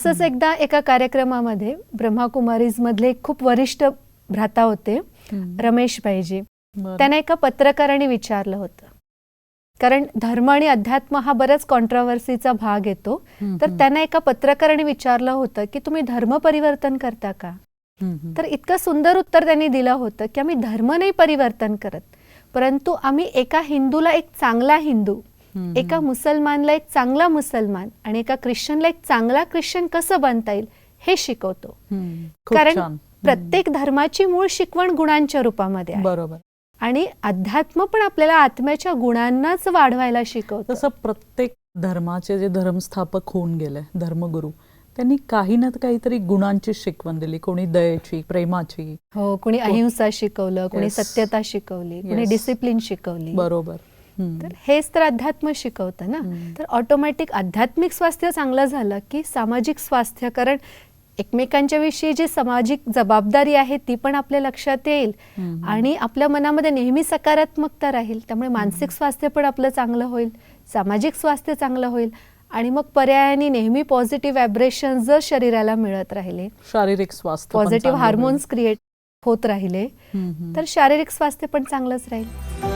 तसंच एकदा एका कार्यक्रमामध्ये ब्रह्माकुमारीज मधले एक खूप वरिष्ठ भ्राता होते रमेश भाईजी. त्यांना एका पत्रकाराने विचारलं होतं कारण धर्म आणि अध्यात्म हा बराच कॉन्ट्रोवर्सीचा भाग येतो तर. त्यांना एका पत्रकाराने विचारलं होतं की तुम्ही धर्म परिवर्तन करता का. तर इतकं सुंदर उत्तर त्यांनी दिलं होतं की आम्ही धर्म नाही परिवर्तन करत परंतु आम्ही एका हिंदूला एक चांगला हिंदू एका मुसलमानला एक चांगला मुसलमान आणि एका ख्रिश्चनला एक चांगला ख्रिश्चन कसं बनता येईल हे शिकवतो. कारण. प्रत्येक धर्माची मूळ शिकवण गुणांच्या रूपामध्ये बरोबर. आणि अध्यात्म पण आपल्याला आत्म्याच्या गुणांनाच वाढवायला शिकवतं. तसं प्रत्येक धर्माचे जे धर्मस्थापक होऊन गेले धर्मगुरू त्यांनी काही ना काहीतरी गुणांची शिकवण दिली. कोणी दयेची प्रेमाची. हो कोणी अहिंसा शिकवलं कोणी. सत्यता शिकवली कोणी. डिसिप्लिन शिकवली. बरोबर. तर हेच तर अध्यात्म शिकवतं ना. तर ऑटोमॅटिक आध्यात्मिक स्वास्थ्य चांगलं झालं की सामाजिक स्वास्थ्य कारण एकमेकांच्या विषयी जी सामाजिक जबाबदारी आहे ती पण आपल्या लक्षात येईल. आणि आपल्या मनामध्ये नेहमी सकारात्मकता राहील त्यामुळे मानसिक स्वास्थ्य पण आपलं चांगलं होईल सामाजिक स्वास्थ्य चांगलं होईल आणि मग पर्यायाने नेहमी पॉझिटिव्ह व्हायब्रेशन जर शरीराला मिळत राहिले शारीरिक स्वास्थ्य पॉझिटिव्ह हार्मोन्स क्रिएट होत राहिले. तर शारीरिक स्वास्थ्य पण चांगलंच राहील